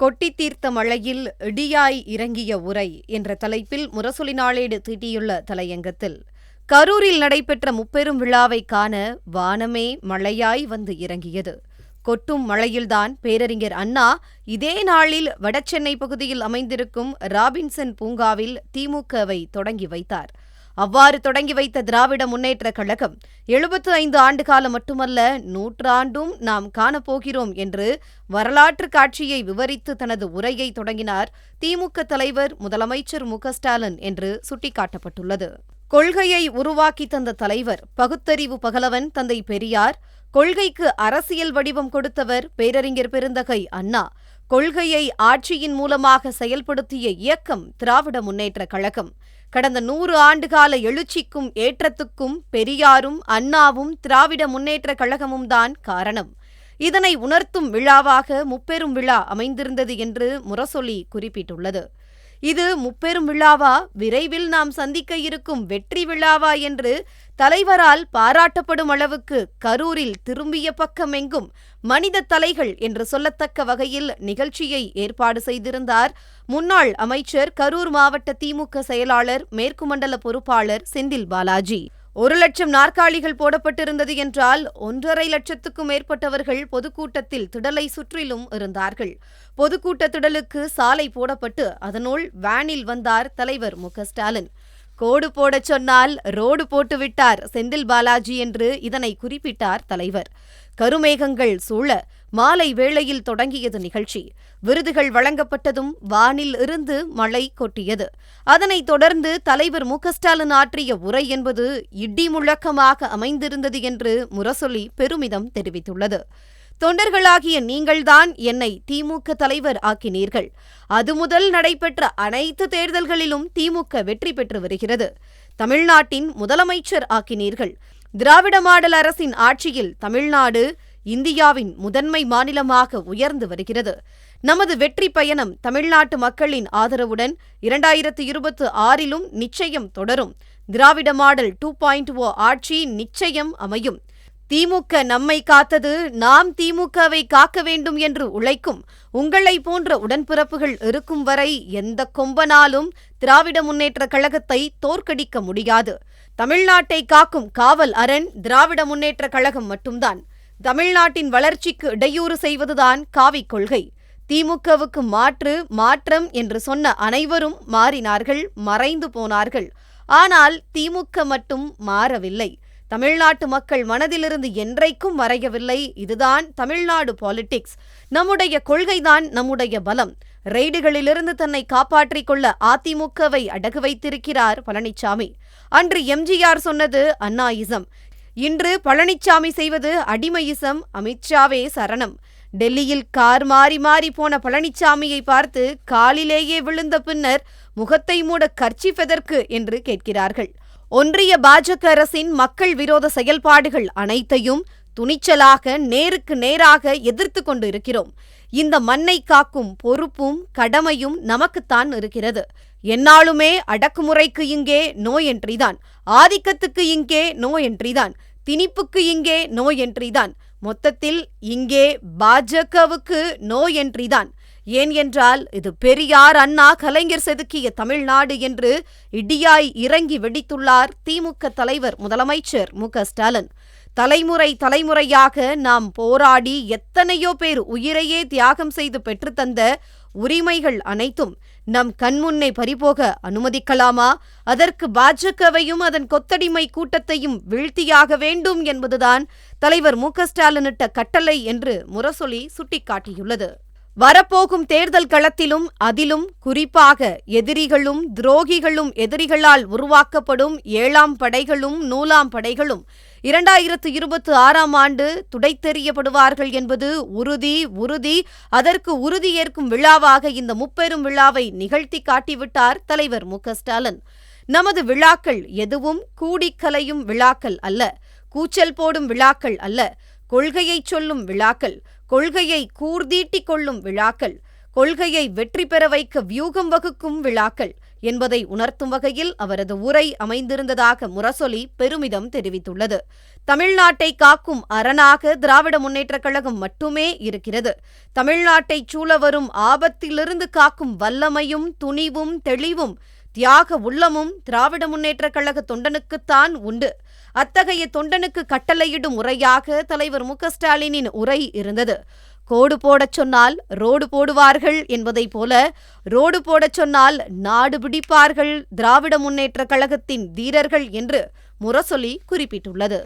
கொட்டி தீர்த்த மழையில் இடியாய் இறங்கிய உரை என்ற தலைப்பில் முரசொலி நாளேடு தீட்டியுள்ள தலையங்கத்தில். கரூரில் நடைபெற்ற முப்பெரும் விழாவை காண வானமே மழையாய் வந்து இறங்கியது. கொட்டும் மழையில்தான் பேரறிஞர் அண்ணா இதே நாளில் வடசென்னை பகுதியில் அமைந்திருக்கும் ராபின்சன் பூங்காவில் திமுகவை தொடங்கி வைத்தார். அவ்வாறு தொடங்கி வைத்த திராவிட முன்னேற்ற கழகம் எழுபத்து ஐந்து ஆண்டு காலம் மட்டுமல்ல நூற்றாண்டும் நாம் காணப்போகிறோம் என்று வரலாற்று காட்சியை விவரித்து தனது உரையை தொடங்கினார் திமுக தலைவர் முதலமைச்சர் மு ஸ்டாலின் என்று சுட்டிக்காட்டப்பட்டுள்ளது. கொள்கையை உருவாக்கி தந்த தலைவர் பகுத்தறிவு பகலவன் தந்தை பெரியார் கொள்கைக்கு அரசியல் வடிவம் கொடுத்தவர் பேரறிஞர் பெருந்தகை அண்ணா கொள்கையை ஆட்சியின் மூலமாக செயல்படுத்திய இயக்கம் திராவிட முன்னேற்றக் கழகம். கடந்த நூறு ஆண்டுகால எழுச்சிக்கும் ஏற்றத்துக்கும் பெரியாரும் அண்ணாவும் திராவிட முன்னேற்றக் கழகமும் தான் காரணம். இதனை உணர்த்தும் விழாவாக முப்பெரும் விழா அமைந்திருந்தது என்று முரசொலி குறிப்பிட்டுள்ளது. இது முப்பெரும் விழாவா? விரைவில் நாம் சந்திக்க இருக்கும் வெற்றி விழாவா என்று தலைவரால் பாராட்டப்படும் அளவுக்கு கரூரில் திரும்பிய பக்கமெங்கும் மனித தலைகள் என்று சொல்லத்தக்க வகையில் நிகழ்ச்சியை ஏற்பாடு செய்திருந்தார் முன்னாள் அமைச்சர் கரூர் மாவட்ட திமுக செயலாளர் மேற்கு மண்டல பொறுப்பாளர் செந்தில் பாலாஜி. ஒரு லட்சம் நாற்காலிகள் போடப்பட்டிருந்தது என்றால் ஒன்றரை லட்சத்துக்கும் மேற்பட்டவர்கள் பொதுக்கூட்டத்தில் திடலை சுற்றிலும் இருந்தார்கள். பொதுக்கூட்ட திடலுக்கு சாலை போடப்பட்டு அதனுள் வேனில் வந்தார் தலைவர் மு ஸ்டாலின். கோடு போடச் சொன்னால் ரோடு போட்டுவிட்டார் செந்தில் பாலாஜி என்று இதனை குறிப்பிட்டார் தலைவர். கருமேகங்கள் சூழ மாலை வேளையில் தொடங்கியது நிகழ்ச்சி. விருதுகள் வழங்கப்பட்டதும் வானில் இருந்து மழை கொட்டியது. அதனைத் தொடர்ந்து தலைவர் மு ஸ்டாலின் ஆற்றிய உரை என்பது இடி முழக்கமாக அமைந்திருந்தது என்று முரசொலி பெருமிதம் தெரிவித்துள்ளது. தொண்டர்களாகிய நீங்கள்தான் என்னை திமுக தலைவர் ஆக்கினீர்கள். அது முதல் நடைபெற்ற அனைத்து தேர்தல்களிலும் திமுக வெற்றி பெற்று வருகிறது. தமிழ்நாட்டின் முதலமைச்சர் ஆக்கினீர்கள். திராவிட மாடல் அரசின் ஆட்சியில் தமிழ்நாடு இந்தியாவின் முதன்மை மாநிலமாக உயர்ந்து வருகிறது. நமது வெற்றி பயணம் தமிழ்நாட்டு மக்களின் ஆதரவுடன் இரண்டாயிரத்து இருபத்து ஆறிலும் நிச்சயம் தொடரும். திராவிட மாடல் டூ பாயிண்ட் ஓ ஆட்சி நிச்சயம் அமையும். திமுக நம்மை காத்தது நாம் திமுகவை காக்க வேண்டும் என்று உழைக்கும். உங்களை போன்ற உடன்பிறப்புகள் இருக்கும் வரை எந்த கொம்பனாலும் திராவிட முன்னேற்ற கழகத்தை தோற்கடிக்க முடியாது. தமிழ்நாட்டை காக்கும் காவல் அரண் திராவிட முன்னேற்ற கழகம் மட்டும்தான். தமிழ்நாட்டின் வளர்ச்சிக்கு இடையூறு செய்வதுதான் காவிக் கொள்கை. திமுகவுக்கு மாற்று மாற்றம் என்று சொன்ன அனைவரும் மாறினார்கள் மறைந்து போனார்கள். ஆனால் திமுக மட்டும் மாறவில்லை. தமிழ்நாட்டு மக்கள் மனதிலிருந்து என்றைக்கும் மறையவில்லை. இதுதான் தமிழ்நாடு பாலிடிக்ஸ். நம்முடைய கொள்கைதான் நம்முடைய பலம். ரெய்டுகளிலிருந்து தன்னை காப்பாற்றிக் கொள்ள அதிமுகவை அடகு வைத்திருக்கிறார் பழனிசாமி அன்று எம்ஜிஆர் சொன்னது அன்னாயிசம் இன்று பழனிசாமி செய்வது அடிமையிசம் அமித்ஷாவே சரணம். டெல்லியில் கார் மாறி மாறி போன பழனிசாமியை பார்த்து காலிலேயே விழுந்த பின்னர் முகத்தை மூட கர்ச்சி கர்ச்சிஃபெதற்கு என்று கேட்கிறார்கள். ஒன்றிய பாஜக அரசின் மக்கள் விரோத செயல்பாடுகள் அனைத்தையும் துணிச்சலாக நேருக்கு நேராக எதிர்த்து கொண்டு இருக்கிறோம். இந்த மண்ணை காக்கும் பொறுப்பும் கடமையும் நமக்குத்தான் இருக்கிறது. என்னாலுமே அடக்குமுறைக்கு இங்கே நோ என்றிதான் ஆதிக்கத்துக்கு இங்கே நோ என்றிதான் திணிப்புக்கு இங்கே நோ என்ட்ரிதான் மொத்தத்தில் இங்கே பாஜகவுக்கு நோ என்ட்ரிதான் ஏன் என்றால் இது பெரியார் அண்ணா கலைஞர் செதுக்கிய தமிழ்நாடு என்று இடியாய் இறங்கி வெடித்துள்ளார் திமுக தலைவர் முதலமைச்சர் மு ஸ்டாலின். தலைமுறை தலைமுறையாக நாம் போராடி எத்தனையோ பேர் உயிரையே தியாகம் செய்து பெற்றுத்தந்த உரிமைகள் அனைத்தும் நம் கண்முன்னே பறிபோக அனுமதிக்கலாமா? அதற்கு பாஜகவையும் அதன் கொத்தடிமை கூட்டத்தையும் வீழ்த்தியாக வேண்டும் என்பதுதான் தலைவர் மு ஸ்டாலினிட்ட கட்டளை என்று முரசொலி சுட்டிக்காட்டியுள்ளது. வரப்போகும் தேர்தல் களத்திலும் அதிலும் குறிப்பாக எதிரிகளும் துரோகிகளும் எதிரிகளால் உருவாக்கப்படும் ஏழாம் படைகளும் நூலாம் படைகளும் இரண்டாயிரத்து இருபத்தி ஆறாம் ஆண்டு துடைத்தெறியப்படுவார்கள் என்பது உறுதி உறுதி. அதற்கு உறுதியேற்கும் விழாவாக இந்த முப்பெரும் விழாவை நிகழ்த்தி காட்டிவிட்டார் தலைவர் மு ஸ்டாலின். நமது விழாக்கள் எதுவும் கூடிக்கலையும் விழாக்கள் அல்ல கூச்சல் போடும் விழாக்கள் அல்ல கொள்கையைச் சொல்லும் விழாக்கள் கொள்கையை கூர்தீட்டிக் கொள்ளும் விழாக்கள் கொள்கையை வெற்றி பெற வைக்க வியூகம் வகுக்கும் விழாக்கள் என்பதை உணர்த்தும் வகையில் அவரது உரை அமைந்திருந்ததாக முரசொலி பெருமிதம் தெரிவித்துள்ளது. தமிழ்நாட்டை காக்கும் அரணாக திராவிட முன்னேற்றக் கழகம் மட்டுமே இருக்கிறது. தமிழ்நாட்டைச் சூழ வரும் ஆபத்திலிருந்து காக்கும் வல்லமையும் துணிவும் தெளிவும் தியாக உள்ளமும் திராவிட முன்னேற்றக் கழக தொண்டனுக்குத்தான் உண்டு. அத்தகைய தொண்டனுக்கு கட்டளையிடும் உரையாக தலைவர் மு ஸ்டாலினின் உரை இருந்தது. கோடு போடச் சொன்னால் ரோடு போடுவார்கள் என்பதைப் போல ரோடு போடச் சொன்னால் நாடு பிடிப்பார்கள் திராவிட முன்னேற்றக் கழகத்தின் வீரர்கள் என்று முரசொலி குறிப்பிட்டுள்ளது.